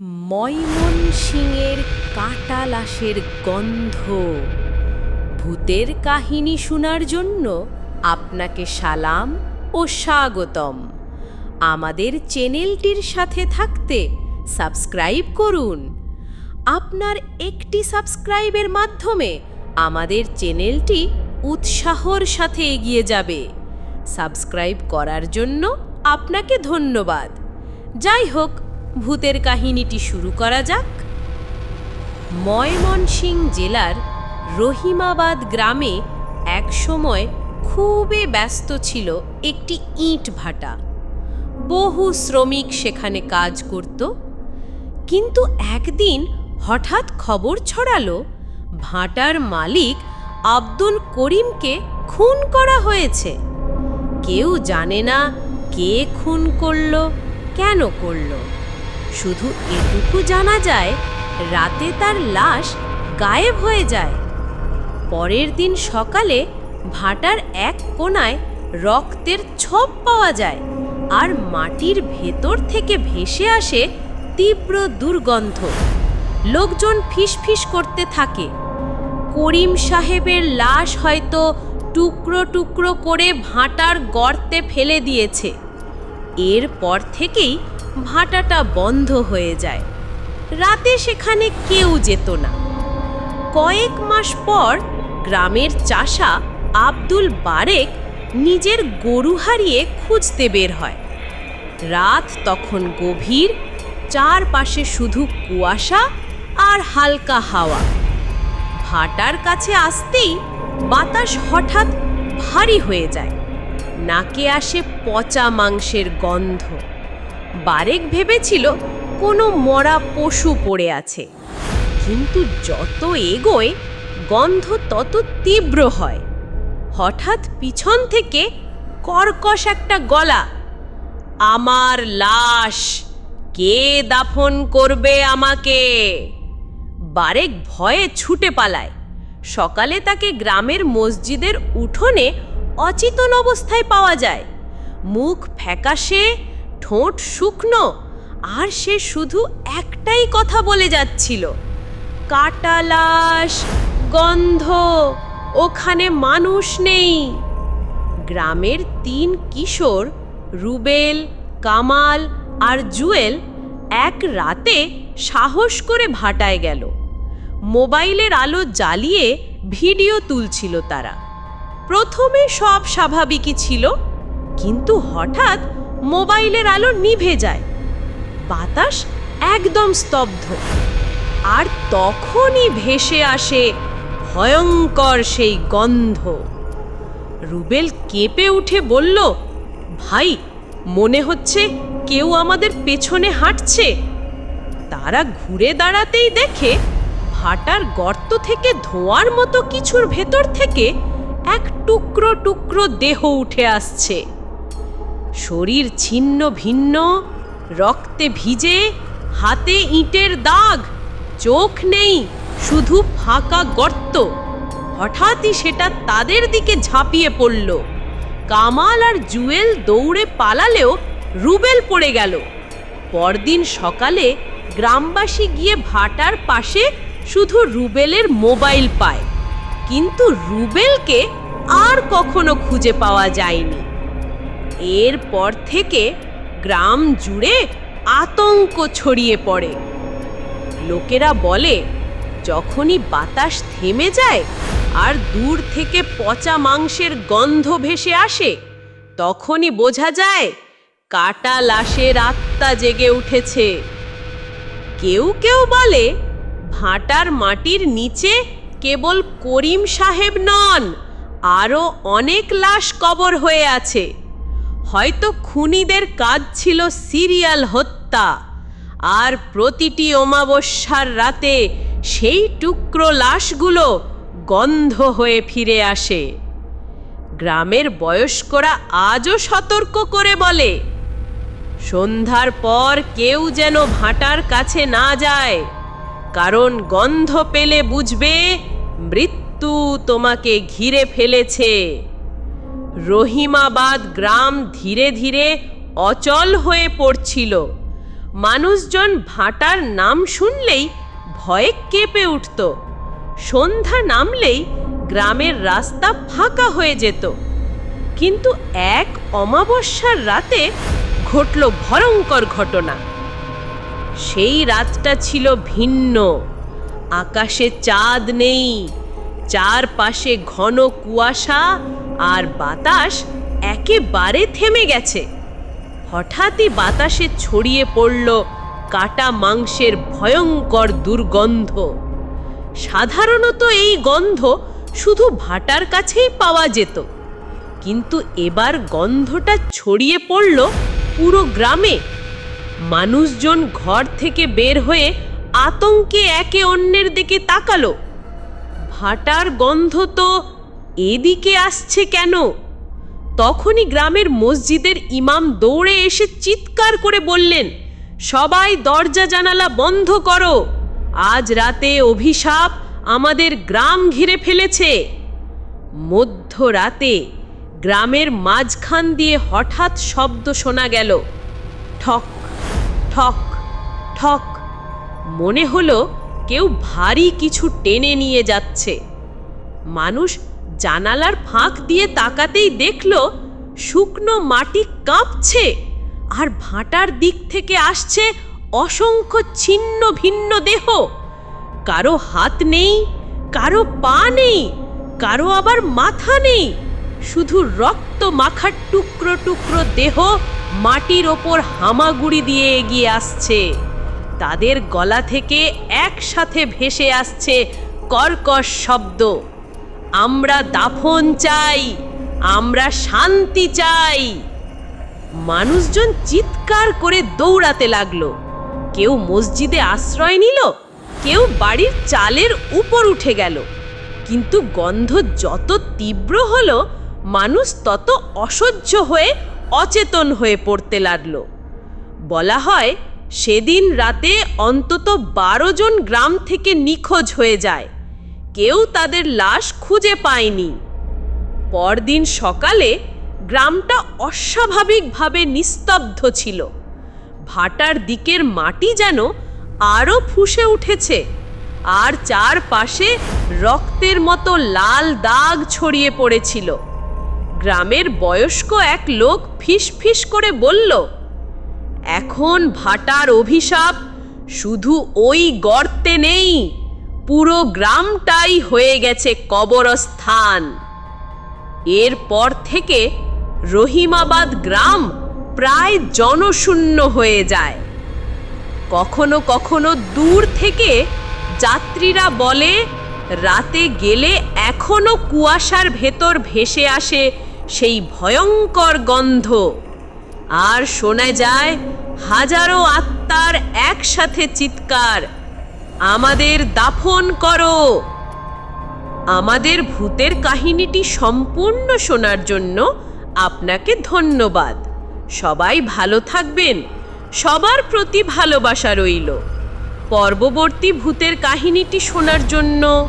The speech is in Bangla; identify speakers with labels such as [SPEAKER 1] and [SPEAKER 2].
[SPEAKER 1] ময়মন সিংয়ের কাটা লাশের গন্ধ। ভূতের কাহিনী শোনার জন্য আপনাকে সালাম ও স্বাগতম। আমাদের চ্যানেলটির সাথে থাকতে সাবস্ক্রাইব করুন। আপনার একটি সাবস্ক্রাইবের মাধ্যমে আমাদের চ্যানেলটি উৎসাহর সাথে এগিয়ে যাবে। সাবস্ক্রাইব করার জন্য আপনাকে ধন্যবাদ। যাই হোক ভূতের কাহিনীটি শুরু করা যাক। ময়মনসিং জেলার রহিমাবাদ গ্রামে একসময় খুবই ব্যস্ত ছিল একটি ইট ভাটা। বহু শ্রমিক সেখানে কাজ করত। কিন্তু একদিন হঠাৎ খবর ছড়ালো, ভাটার মালিক আব্দুল করিমকে খুন করা হয়েছে। কেউ জানে না কে খুন করল, কেন করল। শুধু এটুকু জানা যায়, রাতে তার লাশ গায়েব হয়ে যায়। পরের দিন সকালে ভাটার এক কোনায় রক্তের ছোপ পাওয়া যায় আর মাটির ভেতর থেকে ভেসে আসে তীব্র দুর্গন্ধ। লোকজন ফিসফিস করতে থাকে। করিম সাহেবের লাশ হয়তো টুকরো টুকরো করে ভাটার গর্তে ফেলে দিয়েছে। এরপর থেকেই ভাটাটা বন্ধ হয়ে যায়। রাতে সেখানে কেউ যেত না। কয়েক মাস পর গ্রামের চাষা আব্দুল বারেক নিজের গরু হারিয়ে খুঁজতে বের হয়। রাত তখন গভীর, চারপাশে শুধু কুয়াশা আর হালকা হাওয়া। ভাটার কাছে আসতেই বাতাস হঠাৎ ভারী হয়ে যায়। নাকে আসে পচা মাংসের গন্ধ। বারেক ভেবেছিল কোনো মরা পশু পড়ে আছে। কিন্তু যত এগোয়, গন্ধ তত তীব্র হয়। হঠাৎ পিছন থেকে কর্কশ একটা গলা, আমার লাশ, কে দাফন করবে আমাকে? বারেক ভয়ে ছুটে পালায়। সকালে তাকে গ্রামের মসজিদের উঠোনে অচেতন অবস্থায় পাওয়া যায়। মুখ ফ্যাকাশে ঠোঁট শুকনো, আর সে শুধু একটাই কথা বলে যাচ্ছিল। কাটা লাশ গন্ধ, ওখানে মানুষ নেই। গ্রামের তিন কিশোর, রুবেল, কামাল আর জুয়েল, এক রাতে সাহস করে ভাটায় গেল। মোবাইলের আলো জ্বালিয়ে ভিডিও তুলছিল তারা। প্রথমে সব স্বাভাবিকই ছিল, কিন্তু হঠাৎ মোবাইলের আলো নিভে যায়। বাতাস একদম স্তব্ধ। আর তখনই ভেসে আসে ভয়ঙ্কর সেই গন্ধ। রুবেল কেঁপে উঠে বলল, ভাই, মনে হচ্ছে কেউ আমাদের পেছনে হাঁটছে। তারা ঘুরে দাঁড়াতেই দেখে ভাটার গর্ত থেকে ধোঁয়ার মতো কিছুর ভেতর থেকে এক টুকরো টুকরো দেহ উঠে আসছে। শরীর ছিন্ন ভিন্ন, রক্তে ভিজে, হাতে ইটের দাগ, চোখ নেই, শুধু ফাঁকা গর্ত। হঠাৎই সেটা তাদের দিকে ঝাঁপিয়ে পড়ল। কামাল আর জুয়েল দৌড়ে পালালেও রুবেল পড়ে গেল। পরদিন সকালে গ্রামবাসী গিয়ে ভাটার পাশে শুধু রুবেলের মোবাইল পায়। কিন্তু রুবেলকে আর কখনো খুঁজে পাওয়া যায়নি। এরপর থেকে গ্রাম জুড়ে আতঙ্ক ছড়িয়ে পড়ে। লোকেরা বলে, যখনই বাতাস থেমে যায় আর দূর থেকে পচা মাংসের গন্ধ ভেসে আসে, তখনই বোঝা যায় কাটা লাশের আত্মা জেগে উঠেছে। কেউ কেউ বলে, ভাটার মাটির নিচে কেবল করিম সাহেব নন, আরও অনেক লাশ কবর হয়ে আছে। হয়তো খুনিদের কাজ ছিল সিরিয়াল হত্যা। আর প্রতিটি অমাবস্যার রাতে সেই টুকরো লাশগুলো গন্ধ হয়ে ফিরে আসে। গ্রামের বয়স্করা আজও সতর্ক করে বলে, সন্ধ্যার পর কেউ যেন ভাটার কাছে না যায়। কারণ গন্ধ পেলে বুঝবে মৃত্যু তোমাকে ঘিরে ফেলেছে। রহিমাবাদ গ্রাম ধীরে ধীরে অচল হয়ে পড়ছিল। মানুষজন ভাটার নাম শুনলেই ভয়ে কেঁপে উঠত। সন্ধ্যা নামলেই গ্রামের রাস্তা ফাঁকা হয়ে যেত। কিন্তু এক অমাবস্যার রাতে ঘটল ভয়ঙ্কর ঘটনা। সেই রাতটা ছিল ভিন্ন। আকাশে চাঁদ নেই, চারপাশে ঘন কুয়াশা আর বাতাস একেবারে থেমে গেছে। হঠাৎই বাতাসে ছড়িয়ে পড়ল কাটা মাংসের ভয়ঙ্কর দুর্গন্ধ। সাধারণত এই গন্ধ শুধু ভাটার কাছেই পাওয়া যেত। কিন্তু এবার গন্ধটা ছড়িয়ে পড়ল পুরো গ্রামে। মানুষজন ঘর থেকে বের হয়ে আতঙ্কে একে অন্যের দিকে তাকালো। ভাটার গন্ধ তো এদিকে আসছে কেন? তখনই গ্রামের মসজিদের ইমাম দৌড়ে এসে চিৎকার করে বললেন, সবাই দরজা জানালা বন্ধ করো। আজ রাতে অভিশাপ আমাদের গ্রাম ঘিরে ফেলেছে। মধ্যরাতে গ্রামের মাঝখান দিয়ে হঠাৎ শব্দ শোনা গেল। ঠক ঠক ঠক। মনে হলো কেউ ভারী কিছু টেনে নিয়ে যাচ্ছে। মানুষ জানালার ফাঁক দিয়ে তাকাতেই দেখল শুকনো মাটি কাঁপছে আর ভাটার দিক থেকে আসছে অসংখ্য ছিন্ন ভিন্ন দেহ। কারও হাত নেই, কারও পা নেই, কারও আবার মাথা নেই। শুধু রক্ত মাখার টুকরো টুকরো দেহ মাটির ওপর হামাগুড়ি দিয়ে এগিয়ে আসছে। তাদের গলা থেকে একসাথে ভেসে আসছে কর্কশ শব্দ। আমরা দাফন চাই, আমরা শান্তি চাই। মানুষজন চিৎকার করে দৌড়াতে লাগল। কেউ মসজিদে আশ্রয় নিল, কেউ বাড়ির চালের উপর উঠে গেল। কিন্তু গন্ধ যত তীব্র হলো, মানুষ তত অসহ্য হয়ে অচেতন হয়ে পড়তে লাগল। বলা হয়, সেদিন রাতে অন্তত বারো জন গ্রাম থেকে নিখোঁজ হয়ে যায়। কেউ তাদের লাশ খুঁজে পায়নি। পরদিন সকালে গ্রামটা অস্বাভাবিকভাবে নিস্তব্ধ ছিল। ভাটার দিকের মাটি যেন আরও ফুসে উঠেছে আর চারপাশে রক্তের মতো লাল দাগ ছড়িয়ে পড়েছিল। গ্রামের বয়স্ক এক লোক ফিস ফিস করে বলল, এখন ভাটার অভিশাপ শুধু ওই গর্তে নেই। পুরো গ্রামটাই হয়ে গেছে কবরস্থান। এরপর থেকে রহিমাবাদ গ্রাম প্রায় জনশূন্য হয়ে যায়। কখনো কখনো দূর থেকে যাত্রীরা বলে, রাতে গেলে এখনও কুয়াশার ভেতর ভেসে আসে সেই ভয়ঙ্কর গন্ধ। আর শোনা যায়, হাজারো আত্মার একসাথে চিৎকার আমাদের দাফন করো। আমাদের ভূতের কাহিনীটি সম্পূর্ণ শোনার জন্য আপনাকে ধন্যবাদ। সবাই ভালো থাকবেন। সবার প্রতি ভালোবাসা রইল। পর্ববর্তী ভূতের কাহিনীটি শোনার জন্য